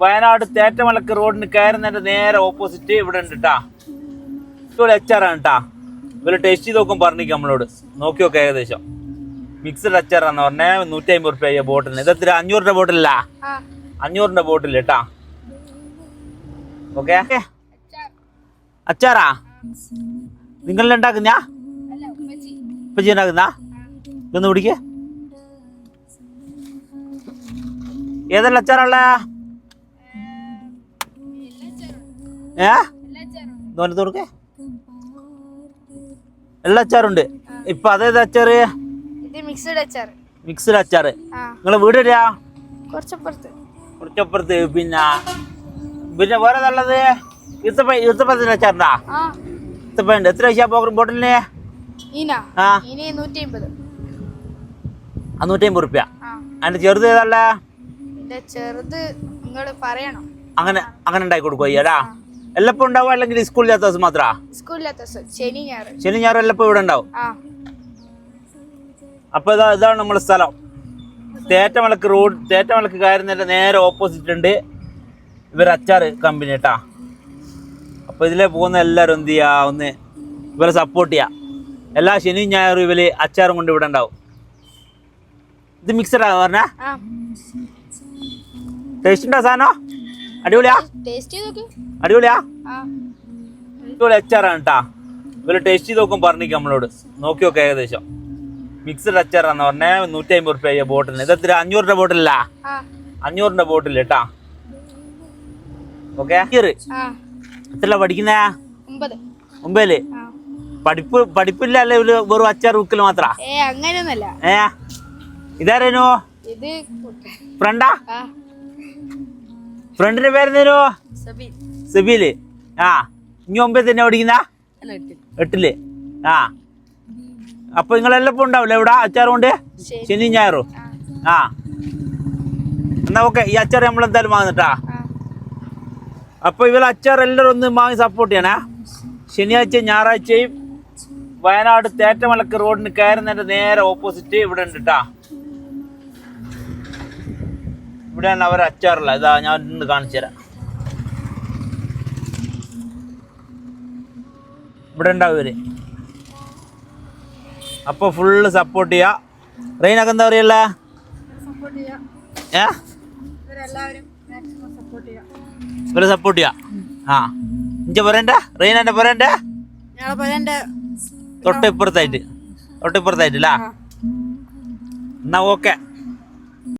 വയനാട് തേറ്റമലക്ക് റോഡിന് കയറുന്നതിന്റെ നേരെ ഓപ്പോസിറ്റ് ഇവിടെ ഉണ്ട് കേട്ടാ ഇവിടെ ആണ് കേട്ടാ ഇവർ ടേസ്റ്റ് ചെയ്ത് നോക്കും പറഞ്ഞിരിക്കും നമ്മളോട്. നോക്കി നോക്കാം ഏകദേശം മിക്സഡ് അച്ചാറാന്ന് പറഞ്ഞേ നൂറ്റി അമ്പത് റുപ്യ ഇത് ഇതെത്ര അഞ്ഞൂറിന്റെ ബോട്ടിലല്ല അഞ്ഞൂറിന്റെ ബോട്ടിൽ കേട്ടാ ഓക്കെ? അച്ചാറാ നിങ്ങൾ ഉണ്ടാക്കുന്ന? ഇപ്പച്ചി ഉണ്ടാക്കുന്ന? ഇതൊന്ന് പിടിക്കേ ഏതെല്ലാം അച്ചാറുള്ള ഏ? എല്ലാ അച്ചാറും അച്ചാറുണ്ട്. ഇപ്പൊ അതേത് അച്ചാറ്? മിക്സഡ് അച്ചാർ മിക്സഡ് അച്ചാറ്. ആ. നിങ്ങളെ വീട് എവിടെയാ? കുറച്ചപ്പുറത്ത്. കുറച്ചപ്പുറത്ത് പിന്നെ. പിന്നെ വേറെ നല്ലത് ഈത്തപ്പ ഈത്തപ്പഴത്തിന്റെ അച്ചാറുണ്ടാ? ഈത്തപ്പഴുണ്ട് എത്ര പൈസ പോക്കർ ബോട്ടിലിന്? നൂറ്റി അമ്പത് റുപ്യ. അതിന്റെ ചെറുത് ഏതല്ല ചെറുത് നിങ്ങൾ പറയണം. അങ്ങനെ അങ്ങനെ ഉണ്ടാക്കി കൊടുക്കുക അയ്യടാ എല്ലപ്പോൾ ഉണ്ടാവും? അല്ലെങ്കിൽ സ്കൂളില്ലാത്ത ദിവസം മാത്രാ? സ്കൂളില്ലാത്ത ദിവസം. ശനി ഞായർ ശനി ഞായർ എല്ലപ്പോ ഇവിടെ ഉണ്ടാവും? ആ. അപ്പൊ ഇതാ ഇതാണ് നമ്മുടെ സ്ഥലം. തേറ്റമലക്ക് റോഡ് തേറ്റമലക്ക് കയറുന്നതിന്റെ നേരെ ഓപ്പോസിറ്റ് ഉണ്ട്. ഇവർ അച്ചാർ കമ്പനി കേട്ടാ അപ്പൊ ഇതിലെ പോകുന്ന എല്ലാവരും എന്ത് ചെയ്യാ? ഒന്ന് ഇവരെ സപ്പോർട്ട് ചെയ്യാ. എല്ലാ ശനിയും ഞായറും ഇവർ അച്ചാറും കൊണ്ട് ഇവിടെ ഉണ്ടാവും. ഇത് മിക്സഡാ പറഞ്ഞ? ടേസ്റ്റ് ഉണ്ടോ സാധനം? അടിപൊളിയാ? അടിപൊളിയാ? അടിപൊളി അച്ചാറാണ് കേട്ടാ ഇവർ ടേസ്റ്റ് ചെയ്ത് നോക്കും പറഞ്ഞിരിക്കും നമ്മളോട്. നോക്കി നോക്കാം ഏകദേശം. മിക്സഡ് അച്ചാറാന്ന് പറഞ്ഞേ നൂറ്റി അമ്പത് റുപ്യ ബോട്ടിലിന്. എത്ര? അഞ്ഞൂറിന്റെ ബോട്ടിലല്ല? അഞ്ഞൂറിന്റെ ബോട്ടിൽ കേട്ടാ ഓക്കെ? എത്ര പഠിക്കുന്നേ? ഒമ്പതിൽ? പഠിപ്പ് പഠിപ്പില്ല അല്ലേ ഇവർ വെറും അച്ചാർ വിക്കൽ മാത്ര? ഏ ഇതാരേനു? ഇത് ഫ്രണ്ടാ? ഫ്രണ്ടിന്റെ പേരെന്തേനു? സബി സെബീൽ. ആ ഇനി ഒമ്പത് തന്നെ പഠിക്കുന്ന എട്ട് എട്ടിൽ. ആ. അപ്പൊ നിങ്ങളെല്ലാം ഉണ്ടാവില്ലേ ഇവിടെ അച്ചാർ കൊണ്ട് ശനി ഞായറോ. ആ. എന്നാ ഓക്കെ ഈ അച്ചാർ നമ്മൾ എന്തായാലും വാങ്ങുന്നിട്ടാ? അപ്പൊ ഇവരെ അച്ചാർ എല്ലാവരും ഒന്ന് വാങ്ങി സപ്പോർട്ട് ചെയ്യണേ. ശനിയാഴ്ച ഞായറാഴ്ചയും വയനാട് തേറ്റമലക്ക് റോഡിന് കയറുന്നതിന്റെ നേരെ ഓപ്പോസിറ്റ് ഇവിടെ ഉണ്ട് കേട്ടാ ഇവിടെയാണ് അവർ അച്ചാറുള്ള ഇതാ ഞാൻ ഒന്ന് കാണിച്ചു തരാം. ഇവിടെ ഉണ്ടാവും ഇവർ. അപ്പൊ ഫുള്ള് സപ്പോർട്ട് ചെയ്യാ. റെയിനൊക്കെ എന്താ പറയല്ല ഇവരെ സപ്പോർട്ട് ചെയ്യാ. ആ. ഇഞ്ച പറയണ്ട? റെയിൻ എന്നെ ഞങ്ങളെ തൊട്ട് ഇപ്പുറത്തായിട്ട്. തൊട്ടിപ്പുറത്തായിട്ട് തൊട്ടിപ്പുറത്തായിട്ടില്ല എന്നാ ഓക്കെ